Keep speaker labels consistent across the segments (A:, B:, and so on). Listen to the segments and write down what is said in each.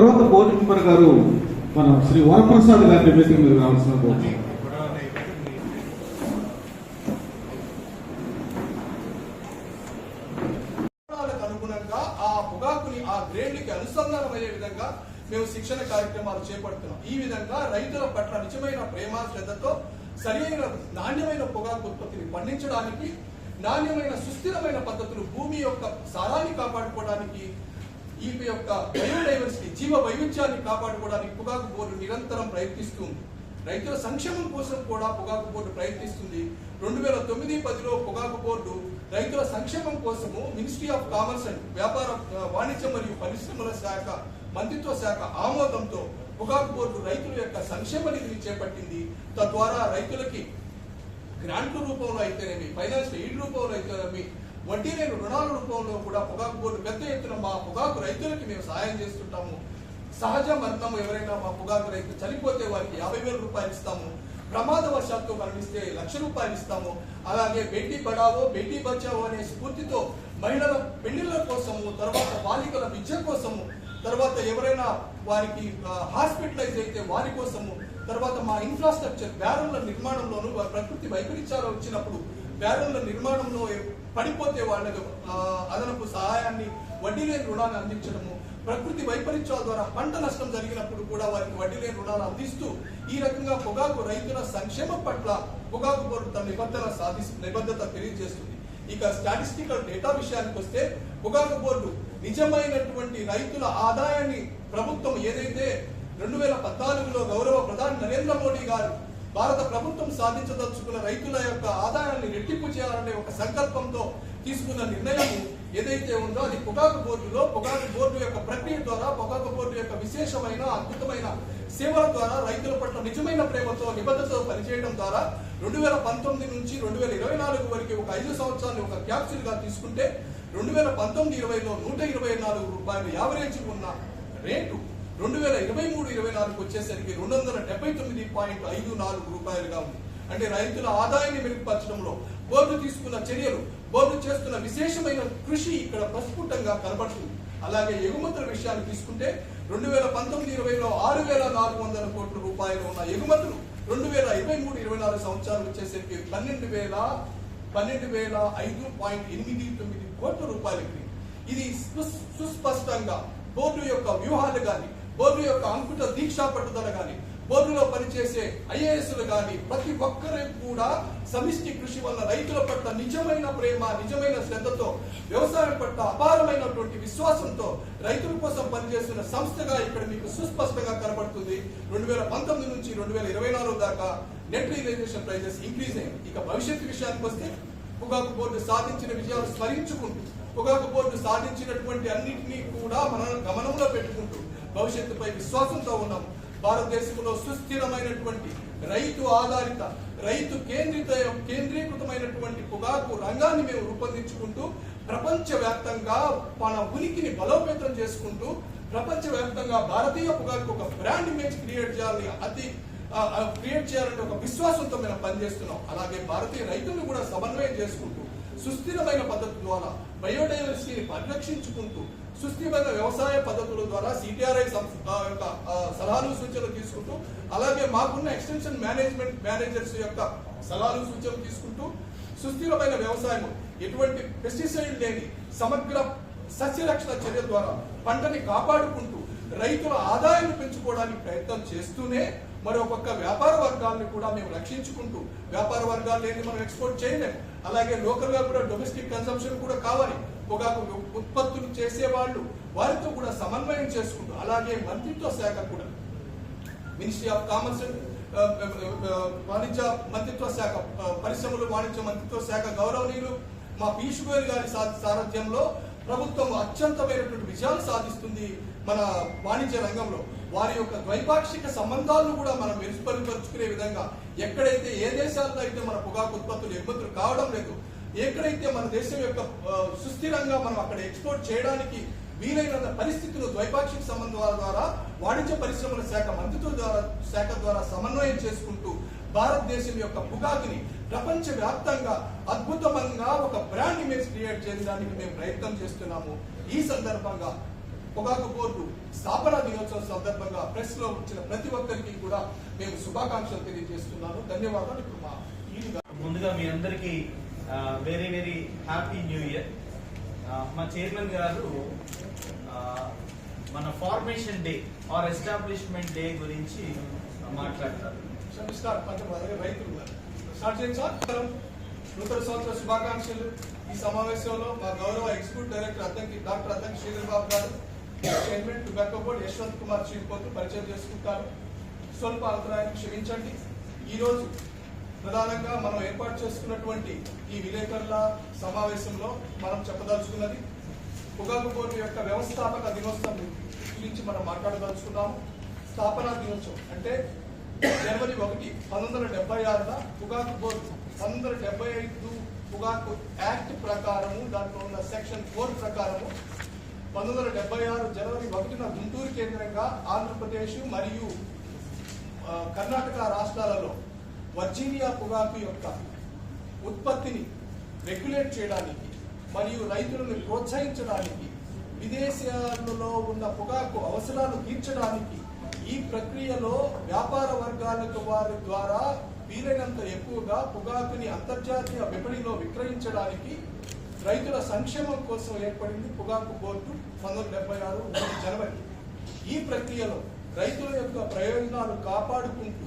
A: తర్వాత బోర్డు గారు మన శ్రీ వరప్రసాద్ గారి వేదిక మీద రావాల్సిన
B: అనుగుణంగా ఆ పొగాకుని ఆ గ్రేడ్లకి అనుసంధానమయ్యే విధంగా మేము శిక్షణ కార్యక్రమాలు చేపడుతున్నాం. ఈ విధంగా రైతుల పట్ల నిజమైన ప్రేమ శ్రద్ధతో సరైన నాణ్యమైన పొగాకు ఉత్పత్తిని పండించడానికి నాణ్యమైన సుస్థిరమైన పద్ధతులు భూమి యొక్క సారాన్ని కాపాడుకోవడానికి ఈ యొక్క బయోడైవర్సిటీ జీవ వైవిధ్యాన్ని కాపాడుకోవడానికి పొగాకు బోర్డు నిరంతరం ప్రయత్నిస్తుంది రైతుల సంక్షేమం కోసం కూడా పొగాకు బోర్డు ప్రయత్నిస్తుంది. రెండు వేల తొమ్మిది పదిలో పొగాకు బోర్డు రైతుల సంక్షేమం కోసము మినిస్ట్రీ ఆఫ్ కామర్స్ అండ్ వ్యాపార వాణిజ్య మరియు పరిశ్రమల శాఖ మంత్రిత్వ శాఖ ఆమోదంతో పొగాకు బోర్డు రైతుల యొక్క సంక్షేమ నిధిని చేపట్టింది. తద్వారా రైతులకి గ్రాంట్ల రూపంలో అయితేనేమి ఫైనాన్షియల్ ఎయిడ్ రూపంలో అయితేనేమి వడ్డీ లేని రుణాల రూపంలో కూడా పొగాకు బోర్డు పెద్ద ఎత్తున మా పొగాకు రైతులకి మేము సహాయం చేస్తుంటాము. సహజ మరణం ఎవరైనా మా పొగాకు రైతు చనిపోతే వారికి యాభై వేల రూపాయలు ఇస్తాము. ప్రమాదవశాత్తు మరణిస్తే లక్ష రూపాయలు ఇస్తాము. అలాగే బేటీ బడావో బేటీ బచావో అనే స్ఫూర్తితో మహిళల పెళ్ళిళ్ళ కోసము తర్వాత బాలికల విద్య కోసము తర్వాత ఎవరైనా వారికి హాస్పిటలైజ్ అయితే వారి కోసము తర్వాత మా ఇన్ఫ్రాస్ట్రక్చర్ బ్యారన్ల నిర్మాణంలోనూ వారి ప్రకృతి వైపరీత్యాలు వచ్చినప్పుడు బ్యారన్ల నిర్మాణంలో పడిపోతే వాళ్ళకి అదనపు సహాయాన్ని వడ్డీ లేని రుణాన్ని అందించడము ప్రకృతి వైపరీత్యాల ద్వారా పంట నష్టం జరిగినప్పుడు కూడా వారికి వడ్డీ లేని రుణాలు అందిస్తూ ఈ రకంగా పొగాకు రైతుల సంక్షేమం పట్ల పొగాకు బోర్డు తన నిబద్ధన సాధి నిబద్ధత తెలియజేస్తుంది. ఇక స్టాటిస్టికల్ డేటా విషయానికి వస్తే పొగాకు బోర్డు నిజమైనటువంటి రైతుల ఆదాయాన్ని ప్రభుత్వం ఏదైతే రెండు వేల పద్నాలుగులో గౌరవ ప్రధాని నరేంద్ర మోడీ గారు భారత ప్రభుత్వం సాధించదలుచుకున్న రైతుల యొక్క ఆదాయాన్ని రెట్టింపు చేయాలనే ఒక సంకల్పంతో తీసుకున్న నిర్ణయం ఏదైతే ఉందో అది పొగాకు బోర్డులో పొగాకు బోర్డు యొక్క ప్రక్రియ ద్వారా పొగాకు బోర్డు యొక్క విశేషమైన అద్భుతమైన సేవల ద్వారా రైతుల పట్ల నిజమైన ప్రేమతో నిబద్ధతతో పనిచేయడం ద్వారా రెండు వేల పంతొమ్మిది నుంచి రెండు వేల ఇరవై నాలుగు వరకు ఒక ఐదు సంవత్సరాలు ఒక క్యాప్సిల్గా తీసుకుంటే రెండు వేల పంతొమ్మిది ఇరవైలో నూట ఇరవై నాలుగు రూపాయలు యావరేజ్ ఉన్న రేటు రెండు వేల ఇరవై మూడు ఇరవై నాలుగు వచ్చేసరికి రెండు వందల డెబ్బై తొమ్మిది పాయింట్ ఐదు నాలుగు రూపాయలుగా ఉంది. అంటే రైతుల ఆదాయాన్ని మెరుగుపరచడంలో బోర్డు తీసుకున్న చర్యలు బోర్డు చేస్తున్న విశేషమైన కృషి ఇక్కడ ప్రస్ఫుటంగా కనబడుతుంది. అలాగే ఎగుమతుల విషయాన్ని తీసుకుంటే రెండు వేల పంతొమ్మిది ఇరవైలో ఆరు వేల నాలుగు వందల కోట్ల రూపాయలు ఉన్న ఎగుమతులు రెండు వేల ఇరవై మూడు ఇరవై నాలుగు సంవత్సరాలు వచ్చేసరికి పన్నెండు వేల పన్నెండు వేల ఐదు పాయింట్ ఎనిమిది తొమ్మిది కోట్ల రూపాయలకి. ఇది సుస్పష్టంగా బోర్డు యొక్క వ్యూహాలు కానీ బోర్డు యొక్క అంకుట దీక్షా పట్టుదల కానీ బోర్డులో పనిచేసే ఐఏఎస్లు కానీ ప్రతి ఒక్కరి కూడా సమిష్టి కృషి వల్ల రైతుల పట్ల నిజమైన ప్రేమ నిజమైన శ్రద్ధతో వ్యవసాయం పట్ల అపారమైనటువంటి విశ్వాసంతో రైతుల కోసం పనిచేస్తున్న సంస్థగా ఇక్కడ మీకు సుస్పష్టంగా కనబడుతుంది. రెండు వేల పంతొమ్మిది నుంచి రెండు వేల ఇరవై నాలుగు దాకా నెట్ రియలైజేషన్ ప్రైజెస్ ఇంక్రీజ్ అయ్యాయి. ఇక భవిష్యత్తు విషయానికి వస్తే పొగాకు బోర్డు సాధించిన విజయాలు స్మరించుకుంటూ పొగాకు బోర్డు సాధించినటువంటి అన్నింటినీ కూడా మన గమనంలో పెట్టుకుంటూ భవిష్యత్తుపై విశ్వాసంతో ఉన్నాం. భారతదేశంలో సుస్థిరమైనటువంటి రైతు ఆధారిత రైతు కేంద్రిత కేంద్రీకృతమైనటువంటి పొగాకు రంగాన్ని మేము రూపొందించుకుంటూ ప్రపంచవ్యాప్తంగా మన ఉనికిని బలోపేతం చేసుకుంటూ ప్రపంచ వ్యాప్తంగా భారతీయ పొగాకు ఒక బ్రాండ్ ఇమేజ్ క్రియేట్ చేయాలి అతి క్రియేట్ చేయాలంటే ఒక విశ్వాసంతో మేము పనిచేస్తున్నాం. అలాగే భారతీయ రైతులను కూడా సమన్వయం చేసుకుంటూ సుస్థిరమైన పద్ధతి ద్వారా బయోడైవర్సిటీని పరిరక్షించుకుంటూ సుస్థిరమైన వ్యవసాయ పద్ధతుల ద్వారా సిటిఆర్ఐ యొక్క సలహాలు సూచనలు తీసుకుంటూ అలాగే మాకున్న ఎక్స్టెన్షన్ మేనేజ్మెంట్ మేనేజర్స్ యొక్క సలహాలు సూచనలు తీసుకుంటూ సుస్థిరమైన వ్యవసాయం ఎటువంటి పెస్టిసైడ్ లేని సమగ్ర సస్యరక్షణ చర్య ద్వారా పంటని కాపాడుకుంటూ రైతుల ఆదాయాన్ని పెంచుకోవడానికి ప్రయత్నం చేస్తూనే మరొక వ్యాపార వర్గాలను కూడా మేము రక్షించుకుంటూ వ్యాపార వర్గాలు లేని మనం ఎక్స్పోర్ట్ చేయలేము. అలాగే లోకల్గా కూడా డొమెస్టిక్ కన్సంప్షన్ కూడా కావాలి. పొగాకు ఉత్పత్తులు చేసే వాళ్ళు వారితో కూడా సమన్వయం చేసుకుంటూ అలాగే మంత్రిత్వ శాఖ కూడా. మినిస్ట్రీ ఆఫ్ కామర్స్ వాణిజ్య మంత్రిత్వ శాఖ పరిశ్రమలు వాణిజ్య మంత్రిత్వ శాఖ గౌరవనీయులు మా పీయూష్ గోయల్ గారి సారథ్యంలో ప్రభుత్వం అత్యంతమైనటువంటి విజయాలు సాధిస్తుంది. మన వాణిజ్య రంగంలో వారి యొక్క ద్వైపాక్షిక సంబంధాలను కూడా మనం మెరుగుపరుచుకునే విధంగా ఎక్కడైతే ఏ దేశాల్లో అయితే మన పొగాకు ఉత్పత్తులు ఎగుమతులు కావడం లేదు ఎక్కడైతే మన దేశం యొక్క సుస్థిరంగా మనం అక్కడ ఎక్స్పోర్ట్ చేయడానికి వీలైనంత పరిస్థితులు ద్వైపాక్షిక సంబంధాల ద్వారా వాణిజ్య పరిశ్రమల శాఖ మంత్రిత్వ ద్వారా శాఖ ద్వారా సమన్వయం చేసుకుంటూ భారతదేశం యొక్క పొగాకుని ప్రపంచ వ్యాప్తంగా అద్భుతంగా ఒక బ్రాండ్ ఇమేజ్ క్రియేట్ చేయడానికి మేము ప్రయత్నం చేస్తున్నాము. ఈ సందర్భంగా పొగాకు బోర్డు స్థాపన దినోత్సవం సందర్భంగా ప్రెస్లో వచ్చిన ప్రతి ఒక్కరికి కూడా మేము శుభాకాంక్షలు తెలియజేస్తున్నాను. ధన్యవాదాలు. ఇప్పుడు మా.
C: ముందుగా మీ అందరికీ very very happy new year మా చైర్మన్ గారు మన formation day or establishment day గురించి మాట్లాడతారు.
B: నూతన సంవత్సర శుభాకాంక్షలు. ఈ సమావేశంలో మా గౌరవ executive director Addanki doctor Addanki Sridhar Babu గారు chairman tobacco board Yashwant Kumar Cheepothu పరిచయం చేసుకుంటారు. స్వల్ప అంతరాయం క్షమించండి. ఈరోజు ప్రధానంగా మనం ఏర్పాటు చేసుకున్నటువంటి ఈ విలేకరుల సమావేశంలో మనం చెప్పదలుచుకున్నది పొగాకు బోర్డు యొక్క వ్యవస్థాపక దినోత్సవం గురించి మనం మాట్లాడదలుచుకున్నాము. స్థాపనా దినోత్సవం అంటే జనవరి ఒకటి పంతొమ్మిది వందల డెబ్బై ఆరున పొగాకు బోర్డు పంతొమ్మిది వందల డెబ్బై ఐదు పొగాకు యాక్ట్ ప్రకారము దాంట్లో ఉన్న సెక్షన్ ఫోర్ ప్రకారము పంతొమ్మిది వందల డెబ్బై ఆరు జనవరి ఒకటిన గుంటూరు కేంద్రంగా ఆంధ్రప్రదేశ్ మరియు కర్ణాటక రాష్ట్రాలలో వర్జీనియా పొగాకు యొక్క ఉత్పత్తిని రెగ్యులేట్ చేయడానికి మరియు రైతులను ప్రోత్సహించడానికి విదేశాలలో ఉన్న పొగాకు అవసరాలు తీర్చడానికి ఈ ప్రక్రియలో వ్యాపార వర్గాలకు వారి ద్వారా వీలైనంత ఎక్కువగా పొగాకుని అంతర్జాతీయ విపణిలో విక్రయించడానికి రైతుల సంక్షేమం కోసం ఏర్పడింది పొగాకు బోర్డు పంతొమ్మిది డెబ్బై ఆరు జనవరి. ఈ ప్రక్రియలో రైతుల యొక్క ప్రయోజనాలు కాపాడుకుంటూ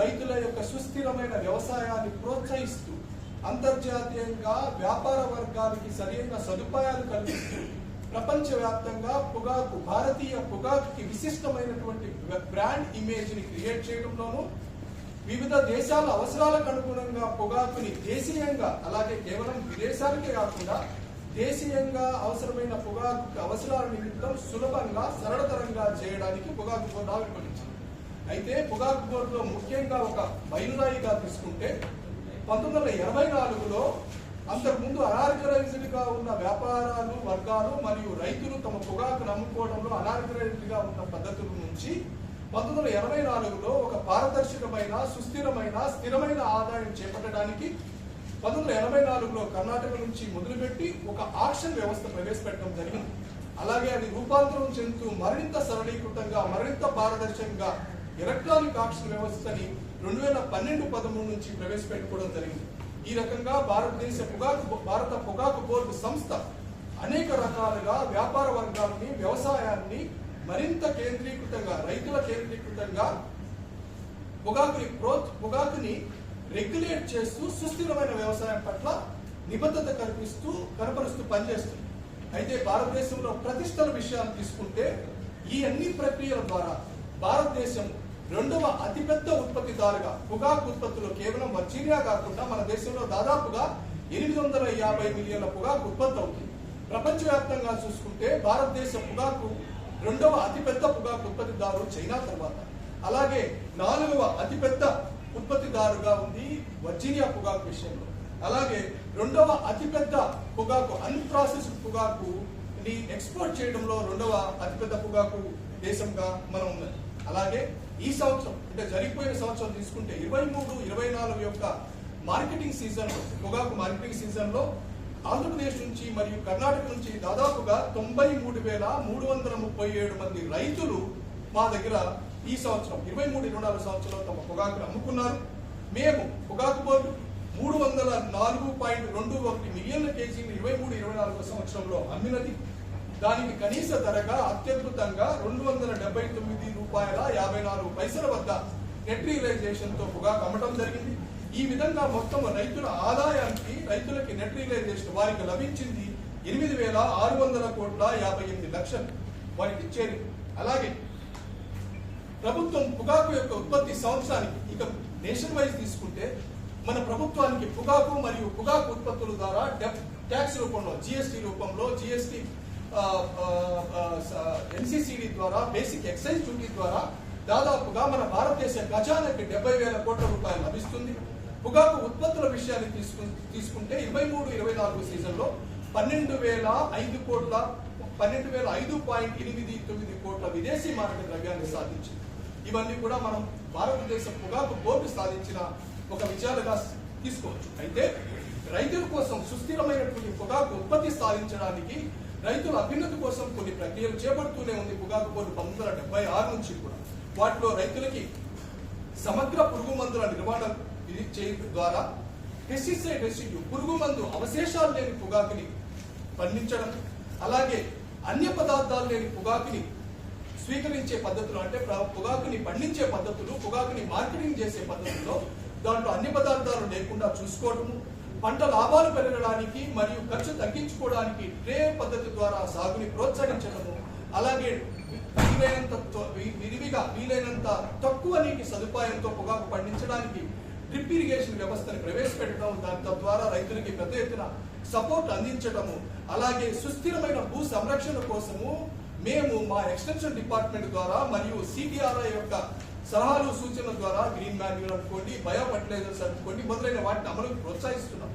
B: రైతుల యొక్క సుస్థిరమైన వ్యవసాయాన్ని ప్రోత్సహిస్తూ అంతర్జాతీయంగా వ్యాపార వర్గానికి సరైన సదుపాయాలు కల్పిస్తూ ప్రపంచవ్యాప్తంగా పొగాకు భారతీయ పొగాకుకి విశిష్టమైనటువంటి బ్రాండ్ ఇమేజ్ని క్రియేట్ చేయడంలోనూ వివిధ దేశాల అవసరాలకు అనుగుణంగా పొగాకుని దేశీయంగా అలాగే కేవలం విదేశాలకే కాకుండా దేశీయంగా అవసరమైన పొగాకు అవసరాల నిమిత్తం సులభంగా సరళతరంగా చేయడానికి పొగాకు బోర్డు ఆవిర్భవించింది. అయితే పొగాకు బోర్డులో ముఖ్యంగా ఒక మైలురాయిగా తీసుకుంటే పంతొమ్మిది వందల ఎనభై నాలుగులో అంతకుముందు అనార్గనైజ్డ్గా ఉన్న వ్యాపారాలు వర్గాలు మరియు రైతులు తమ పొగాకును నమ్ముకోవడంలో అనార్గనైజ్డ్గా ఉన్న పద్ధతుల నుంచి పంతొమ్మిది వందల ఎనభై నాలుగులో ఒక పారదర్శకమైన సుస్థిరమైన స్థిరమైన ఆదాయం చేపట్టడానికి పంతొమ్మిది వందల ఎనభై నాలుగులో కర్ణాటక నుంచి మొదలుపెట్టి ఒక ఆక్షన్ వ్యవస్థ ప్రవేశపెట్టడం జరిగింది. అలాగే అది రూపాంతరం చెందుతూ మరింత సరళీకృతంగా మరింత పారదర్శకంగా ఎలక్ట్రానిక్ ఆక్షన్ వ్యవస్థని రెండు వేల పన్నెండు పదమూడు నుంచి ప్రవేశపెట్టుకోవడం జరిగింది. ఈ రకంగా భారతదేశ పొగాకు భారత పొగాకు బోర్డు సంస్థ అనేక రకాలుగా వ్యాపార వర్గాలని వ్యవసాయాన్ని మరింత కేంద్రీకృతంగా రైతుల కేంద్రీకృతంగా పొగాకుని ప్రోత్ పొగాకుని రెగ్యులేట్ చేస్తూ సుస్థిరమైన వ్యవసాయం పట్ల నిబద్ధత కల్పిస్తూ కనపరుస్తూ పనిచేస్తుంది. అయితే భారతదేశంలో ప్రతిష్టల విషయాలు తీసుకుంటే ఈ అన్ని ప్రక్రియల ద్వారా భారతదేశం రెండవ అతిపెద్ద ఉత్పత్తిదారుగా పొగాకు ఉత్పత్తిలో కేవలం వర్జీనియా కాకుండా మన దేశంలో దాదాపుగా ఎనిమిది వందల యాభై మిలియన్ల పొగాకు ఉత్పత్తి అవుతుంది. ప్రపంచవ్యాప్తంగా చూసుకుంటే భారతదేశ పొగాకు రెండవ అతిపెద్ద పొగాకు ఉత్పత్తిదారు చైనా తర్వాత. అలాగే నాలుగవ అతిపెద్ద ఉత్పత్తిదారుగా ఉంది వర్జీనియా పొగాకు విషయంలో. అలాగే రెండవ అతిపెద్ద పొగాకు అన్ప్రాసెస్డ్ పొగాకు ని ఎక్స్పోర్ట్ చేయడంలో రెండవ అతిపెద్ద పొగాకు దేశంగా మనం ఉన్నది. అలాగే ఈ సంవత్సరం అంటే జరిగిపోయిన సంవత్సరం తీసుకుంటే ఇరవై మూడు ఇరవై నాలుగు యొక్క మార్కెటింగ్ సీజన్ పొగాకు మార్కెటింగ్ సీజన్లో ఆంధ్రప్రదేశ్ నుంచి మరియు కర్ణాటక నుంచి దాదాపుగా తొంభై మూడు వేల మూడు వందల ముప్పై ఏడు మంది రైతులు మా దగ్గర ఈ సంవత్సరం ఇరవై మూడు ఇరవై నాలుగు సంవత్సరాలు తమ పొగాకును అమ్ముకున్నారు. మేము పొగాకు బోర్డు మూడు వందల నాలుగు పాయింట్ రెండు ఒకటి మిలియన్ల కేజీలు ఇరవై మూడు ఇరవై నాలుగు సంవత్సరంలో అమ్మినది. దానికి కనీస ధరగా అత్యద్భుతంగా రెండు వందల డెబ్బై తొమ్మిది రూపాయల యాభై నాలుగు పైసల వద్ద నెట్ రియలైజేషన్తో పొగాకు అమ్మటం జరిగింది. ఈ విధంగా మొత్తం రైతుల ఆదాయానికి రైతులకి నెట్ రియలైజేషన్ వారికి లభించింది ఎనిమిది వేల ఆరు వందల కోట్ల యాభై ఎనిమిది లక్షలు వారికి చేరింది అలాగే ప్రభుత్వం పొగాకు యొక్క ఉత్పత్తి సంవత్సరానికి ఇక నేషన్ వైజ్ తీసుకుంటే మన ప్రభుత్వానికి పొగాకు మరియు పొగాకు ఉత్పత్తుల ద్వారా ట్యాక్స్ రూపంలో జిఎస్టి రూపంలో జిఎస్టి ఎన్సిసిడి ద్వారా బేసిక్ ఎక్సైజ్ డ్యూటీ ద్వారా దాదాపుగా మన భారతదేశ ఖజానాకి డెబ్బై వేల కోట్ల రూపాయలు లభిస్తుంది. పొగాకు ఉత్పత్తుల విషయాన్ని తీసుకు తీసుకుంటే ఇరవై మూడు ఇరవై నాలుగు సీజన్లో పన్నెండు వేల ఐదు కోట్ల పన్నెండు వేల ఐదు పాయింట్ ఎనిమిది తొమ్మిది కోట్ల విదేశీ మారక ద్రవ్యాన్ని సాధించింది. ఇవన్నీ కూడా మనం భారతదేశం పొగాకు బోర్డు సాధించిన ఒక విజయాలుగా తీసుకోవచ్చు. అయితే రైతుల కోసం సుస్థిరమైనటువంటి పొగాకు ఉత్పత్తి సాధించడానికి రైతుల అభ్యున్నతి కోసం కొన్ని ప్రక్రియలు చేపడుతూనే ఉంది పొగాకు బోర్డు పంతొమ్మిది వందల డెబ్బై ఆరు నుంచి కూడా. వాటిలో రైతులకి సమగ్ర పురుగు మందుల నిర్వహణ ఇది చేయడం ద్వారా పెస్టిసైడ్ రెసిడ్యూ పురుగు మందు అవశేషాలు లేని పొగాకుని పండించడం అలాగే అన్య పదార్థాలు లేని పొగాకుని స్వీకరించే పద్ధతులు అంటే పొగాకుని పండించే పద్ధతులు పొగాకుని మార్కెటింగ్ చేసే పద్ధతుల్లో దాంట్లో అన్ని పదార్థాలు లేకుండా చూసుకోవడము పంట లాభాలు పెరగడానికి మరియు ఖర్చు తగ్గించుకోవడానికి ట్రే పద్ధతి ద్వారా సాగుని ప్రోత్సహించడము అలాగే వీలైనంత విరివిగా వీలైనంత తక్కువ నీటి సదుపాయంతో పొగాకు పండించడానికి డ్రిప్ ఇరిగేషన్ వ్యవస్థను ప్రవేశపెట్టడం దాని తద్వారా రైతులకి పెద్ద ఎత్తున సపోర్ట్ అందించడము అలాగే సుస్థిరమైన భూ సంరక్షణ కోసము మేము మా ఎక్స్టెన్షన్ డిపార్ట్మెంట్ ద్వారా మరియు సిటిఆర్ఐ యొక్క సలహాలు సూచనల ద్వారా గ్రీన్ మాన్యూర్ అనుకోండి బయో ఫర్టిలైజర్స్ అనుకోండి మొదలైన వాటిని అమలు ప్రోత్సహిస్తున్నాం.